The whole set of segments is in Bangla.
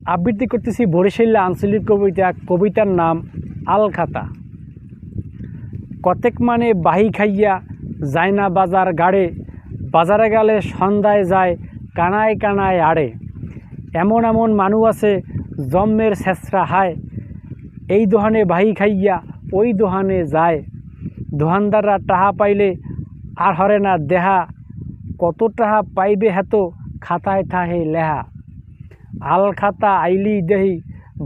আবৃত্তি করতেছি বরিশাল্লা আঞ্চলিক কবিতা, কবিতার নাম আলখাতা। কতেক মানে বাহি খাইয়া যায় না বাজার গাড়ে, বাজারে গেলে সন্ধ্যায় যায় কানায় কানায় আড়ে। এমন এমন মানুষ আছে জন্মের শেষরা হায়, এই দোহানে বাহি খাইয়া ওই দোহানে যায়। দোহানদাররা টাহা পাইলে আর হরে না দেহা, কত টাহা পাইবে হেত খাতায় থাহে লেহা। আল খাতা আইলি দেহি,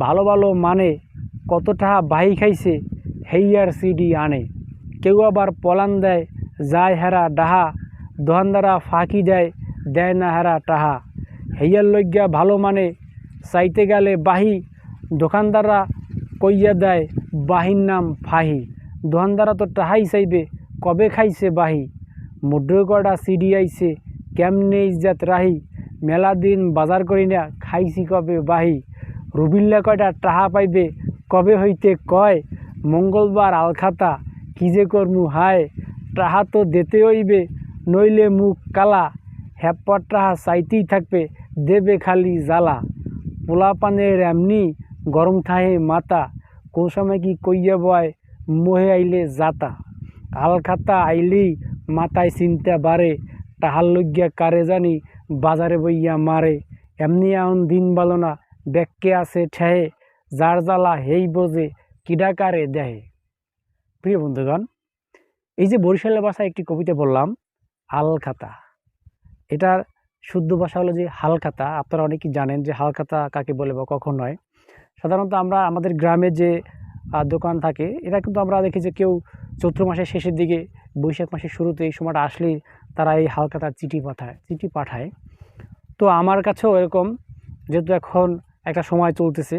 ভালো ভালো মানে কত টাহা বাহি খাইছে, হেইয়ার সিডি আনে। কেউ আবার পলান দেয়, যায় হেরা ডাহা, দোহানদারা ফাঁকি দেয় দেয় না হেরা টাহা। হেইয়ার লজ্ঞা ভালো মানে চাইতে গেলে বাহি, দোকানদাররা কইয়া দেয়, বাহির নাম ফাহি। দোকানদারা তো টাহাই চাইবে, কবে খাইছে বাহি? মুদ্র কটা সিডি আইছে, কেমনে ইজ্জাত রাহি? মেলা দিন বাজার করি না খাইছি কবে বাহি? রুবিল্লা কয়টা টাহা পাইবে? কবে হইতে কয়? মঙ্গলবার আলখাতা, কি যে করমু হায়? টাহা তো দেতে হইবে, নইলে মুখ কালা। হ্যাপর টাহা চাইতেই থাকবে, দেবে খালি জ্বালা। পোলা পানের এমনি গরম থাহে মাতা, কোন সময় কি কইয়া বয়, মোহে আইলে জাতা। আলখাতা আইলেই মাথায় চিন্তা বাড়ে, টাহার লজ্ঞা কারে জানি বাজারে বইয়া মারে। এমনি এখন দিন বালো না ব্যাককে আছে ঠেহে, যার জ্বালা হেই বোঝে কিডাকারে দেহে। প্রিয় বন্ধুগণ, এই যে বরিশালের ভাষায় একটি কবিতা বললাম আলখাতা এটার শুদ্ধ ভাষা হলো যে হালখাতা। আপনারা অনেকেই জানেন যে হালখাতা কাকে বলে বা কখন নয়। সাধারণত আমরা আমাদের গ্রামে যে দোকান থাকে, এটা কিন্তু আমরা দেখি যে কেউ চৈত্র মাসের শেষের দিকে, বৈশাখ মাসের শুরুতে এই সময়টা আসলেই তারা এই হালখাতার চিঠি পাঠায় চিঠি পাঠায়। তো আমার কাছেও এরকম, যেহেতু এখন একটা সময় চলতেছে,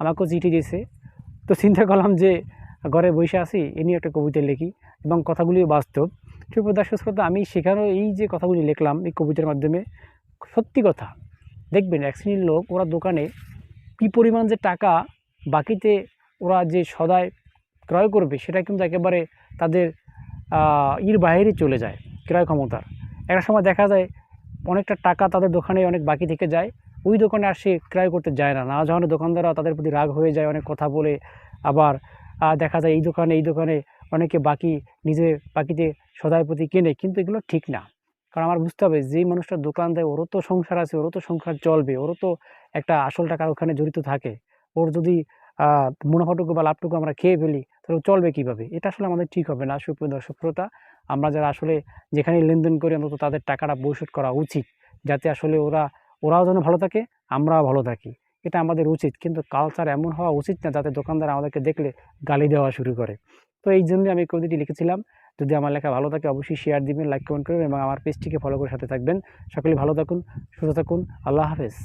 আমাকেও চিঠি দিয়েছে। তো চিন্তা করলাম যে ঘরে বসে আছি, এ নিয়ে একটা কবিতা লিখি এবং কথাগুলিও বাস্তব। দর্শক শ্রোতা, আমি সেখানেও এই যে কথাগুলি লিখলাম, এই কবিতার মাধ্যমে, সত্যি কথা। দেখবেন, এক শ্রেণির লোক, ওরা দোকানে কী পরিমাণ যে টাকা বাকিতে ওরা যে সদায় ক্রয় করবে, সেটা কিন্তু একেবারে তাদের ইর বাইরে চলে যায়, ক্রয় ক্ষমতার। একটা সময় দেখা যায় অনেকটা টাকা তাদের দোকানে অনেক বাকি থেকে যায়। ওই দোকানে আর সে ক্রয় করতে যায় না। না যখন দোকানদাররা তাদের প্রতি রাগ হয়ে যায়, অনেক কথা বলে। আবার দেখা যায় এই দোকানে এই দোকানে অনেকে বাকি নিজে বাকিতে সদায় প্রতি কেনে, কিন্তু এগুলো ঠিক না। কারণ আমার বুঝতে হবে, যেই মানুষটা দোকান দেয়, ওরও তো সংসার আছে, ওরও তো সংসার চলবে, ওরও তো একটা আসল টাকা ওখানে জড়িত থাকে। ওর যদি মুনাফাটুকু বা লাভটুকু আমরা খেয়ে ফেলি, তাহলে চলবে কীভাবে? এটা আসলে আমাদের ঠিক হবে না, সুপ্রিয় দর্শক, শ্রোতা। আমরা যারা আসলে যেখানে লেনদেন করি আমরা তো তাদের টাকাটা পরিশোধ করা উচিত, যাতে আসলে ওরা, ওরাও যেন ভালো থাকে, আমরাও ভালো থাকি। এটা আমাদের উচিত, কিন্তু কালচার এমন হওয়া উচিত না, যাতে দোকানদার আমাদেরকে দেখলে গালি দেওয়া শুরু করে। তো এই জন্যই আমি কবিতাটি লিখেছিলাম। যদি আমার লেখা ভালো থাকে, অবশ্যই শেয়ার দিবেন লাইক কমেন্ট করবেন এবং আমার পেজটিকে ফলো করে সাথে থাকবেন। সকলে ভালো থাকুন, সুস্থ থাকুন, আল্লাহ হাফেজ।